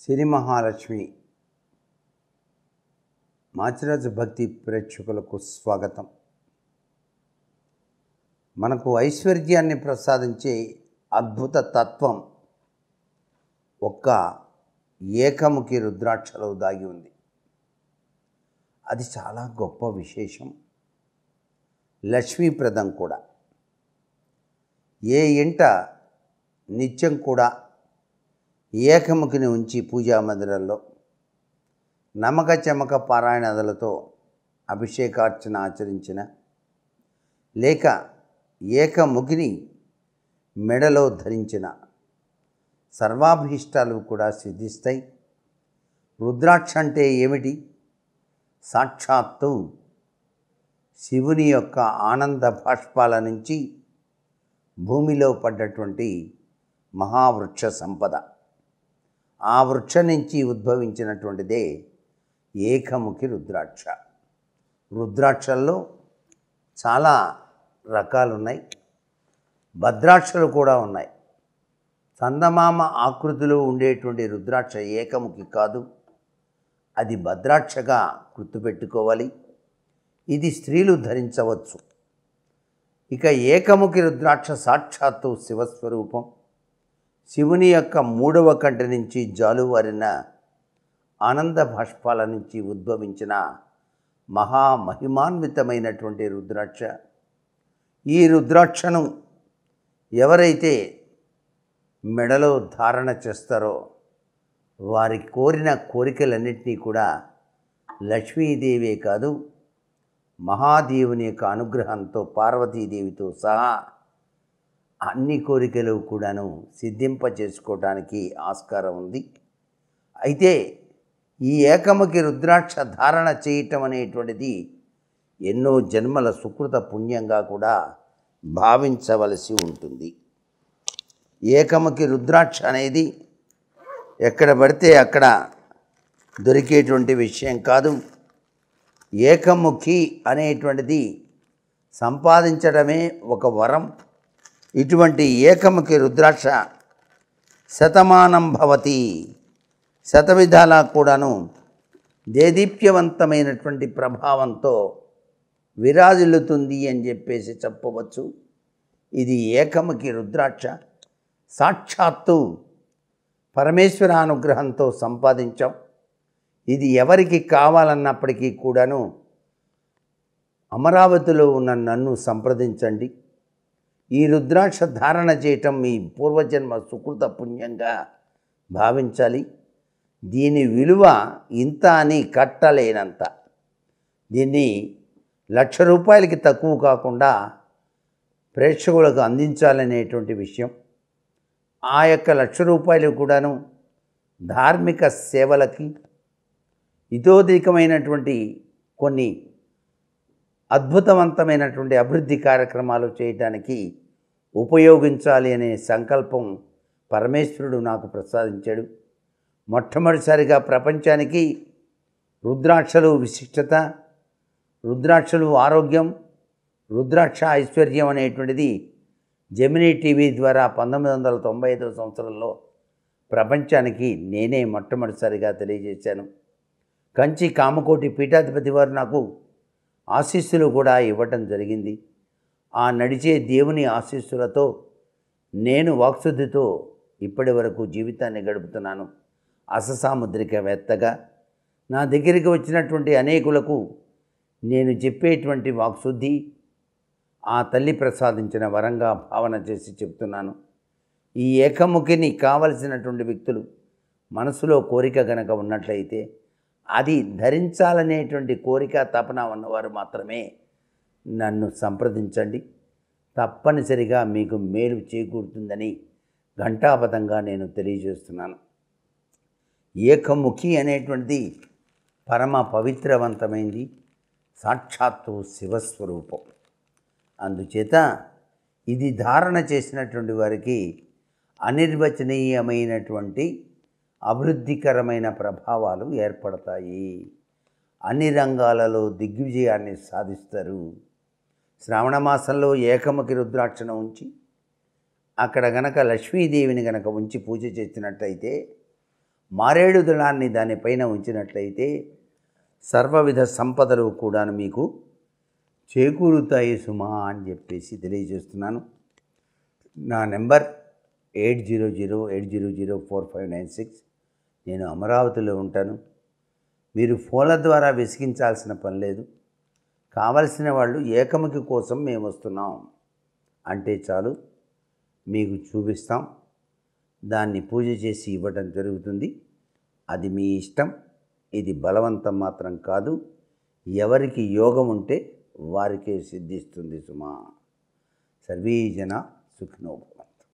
సిరి మహాలక్ష్మి మాచిరాజు భక్తి ప్రేక్షకులకు స్వాగతం. మనకు ఐశ్వర్యాన్ని ప్రసాదించే అద్భుత తత్వం ఒక్క ఏకముఖి రుద్రాక్షలో దాగి ఉంది. అది చాలా గొప్ప విశేషం. లక్ష్మీప్రదం కూడా. ఏ ఇంట నిత్యం కూడా ఏకముఖిని ఉంచి పూజా మందిరంలో నమక చమక పారాయణాదులతో అభిషేకార్చన ఆచరించిన లేక ఏకముఖిని మెడలో ధరించిన సర్వాభీష్టాలు కూడా సిద్ధిస్తాయి. రుద్రాక్ష అంటే ఏమిటి? సాక్షాత్తు శివుని యొక్క ఆనంద బాష్పాల నుంచి భూమిలో పడ్డటువంటి మహావృక్ష సంపద. ఆ వృక్ష నుంచి ఉద్భవించినటువంటిదే ఏకముఖి రుద్రాక్ష. రుద్రాక్షల్లో చాలా రకాలు ఉన్నాయి భద్రాక్షలు కూడా ఉన్నాయి. చందమామ ఆకృతిలో ఉండేటువంటి రుద్రాక్ష ఏకముఖి కాదు. అది భద్రాక్షగా గుర్తుపెట్టుకోవాలి. ఇది స్త్రీలు ధరించవచ్చు. ఇక ఏకముఖి రుద్రాక్ష సాక్షాత్తు శివస్వరూపం. శివుని యొక్క మూడవ కంటి నుంచి జాలువారిన ఆనంద భాష్పాల నుంచి ఉద్భవించిన మహామహిమాన్వితమైనటువంటి రుద్రాక్ష. ఈ రుద్రాక్షను ఎవరైతే మెడలో ధారణ చేస్తారో వారి కోరిన కోరికలన్నింటినీ కూడా లక్ష్మీదేవే కాదు మహాదేవుని యొక్క అనుగ్రహంతో పార్వతీదేవితో సహా అన్ని కోరికలు కూడాను సిద్ధింప చేసుకోవడానికి ఆస్కారం ఉంది. అయితే ఈ ఏకముఖి రుద్రాక్ష ధారణ చేయటం అనేటువంటిది ఎన్నో జన్మల సుకృత పుణ్యంగా కూడా భావించవలసి ఉంటుంది. ఏకముఖి రుద్రాక్ష అనేది ఎక్కడ పడితే అక్కడ దొరికేటువంటి విషయం కాదు. ఏకముఖి అనేటువంటిది సంపాదించడమే ఒక వరం. ఇటువంటి ఏకముఖి రుద్రాక్ష శతమానం భవతి. శతవిధాలా కూడాను దేదీప్యవంతమైనటువంటి ప్రభావంతో విరాజిల్లుతుంది అని చెప్పేసి చెప్పవచ్చు. ఇది ఏకముఖి రుద్రాక్ష. సాక్షాత్తు పరమేశ్వర అనుగ్రహంతో సంపాదించాం. ఇది ఎవరికి కావాలన్నప్పటికీ కూడాను అమరావతిలో ఉన్న నన్ను సంప్రదించండి. ఈ రుద్రాక్ష ధారణ చేయటం మీ పూర్వజన్మ సుకృత పుణ్యంగా భావించాలి. దీని విలువ ఇంత అని కట్టలేనంత. దీన్ని లక్ష రూపాయలకి తక్కువ కాకుండా ప్రేక్షకులకు అందించాలనేటువంటి విషయం. ఆ యొక్క లక్ష రూపాయలు కూడాను ధార్మిక సేవలకి ఇతోధికమైనటువంటి కొన్ని అద్భుతవంతమైనటువంటి అభివృద్ధి కార్యక్రమాలు చేయడానికి ఉపయోగించాలి అనే సంకల్పం పరమేశ్వరుడు నాకు ప్రసాదించాడు. మొట్టమొదటిసారిగా ప్రపంచానికి రుద్రాక్షలు విశిష్టత రుద్రాక్షలు ఆరోగ్యం రుద్రాక్ష ఐశ్వర్యం అనేటువంటిది జెమినీ టీవీ ద్వారా పంతొమ్మిది వందల తొంభై ఐదవ సంవత్సరంలో ప్రపంచానికి నేనే మొట్టమొదటిసారిగా తెలియజేశాను. కంచి కామకోటి పీఠాధిపతి వారు నాకు ఆశీస్సులు కూడా ఇవ్వటం జరిగింది. ఆ నడిచే దేవుని ఆశీస్సులతో నేను వాక్శుద్ధితో ఇప్పటి వరకు జీవితాన్ని గడుపుతున్నాను. అససాముద్రికవేత్తగా నా దగ్గరికి వచ్చినటువంటి అనేకులకు నేను చెప్పేటువంటి వాక్శుద్ధి ఆ తల్లి ప్రసాదించిన వరంగా భావన చేసి చెప్తున్నాను. ఈ ఏకముఖిని కావలసినటువంటి వ్యక్తులు మనసులో కోరిక గనక ఉన్నట్లయితే అది ధరించాలనేటువంటి కోరిక తపన ఉన్నవారు మాత్రమే నన్ను సంప్రదించండి. తప్పనిసరిగా మీకు మేలు చేకూరుతుందని ఘంటాపథంగా నేను తెలియజేస్తున్నాను. ఏకముఖి అనేటువంటిది పరమ పవిత్రవంతమైంది. సాక్షాత్తు శివస్వరూపం. అందుచేత ఇది ధారణ చేసినటువంటి వారికి అనిర్వచనీయమైనటువంటి అభివృద్ధికరమైన ప్రభావాలు ఏర్పడతాయి. అన్ని రంగాలలో దిగ్విజయాన్ని సాధిస్తారు. శ్రావణ మాసంలో ఏకముఖి రుద్రాక్షను ఉంచి అక్కడ గనక లక్ష్మీదేవిని గనక ఉంచి పూజ చేసినట్టయితే మారేడు దళాన్ని దానిపైన ఉంచినట్లయితే సర్వవిధ సంపదలు కూడా మీకు చేకూరుతాయి సుమా అని చెప్పేసి తెలియజేస్తున్నాను. నా number eight zero zero eight zero zero four five nine six నేను అమరావతిలో ఉంటాను. మీరు ఫోన్ల ద్వారా విసిగించాల్సిన పని లేదు. కావలసిన వాళ్ళు ఏకముఖి కోసం మేము వస్తున్నాం అంటే చాలు. మీకు చూపిస్తాం. దాన్ని పూజ చేసి ఇవ్వటం జరుగుతుంది. అది మీ ఇష్టం. ఇది బలవంతం మాత్రం కాదు. ఎవరికి యోగం ఉంటే వారికే సిద్ధిస్తుంది సుమా. సర్వీజన జన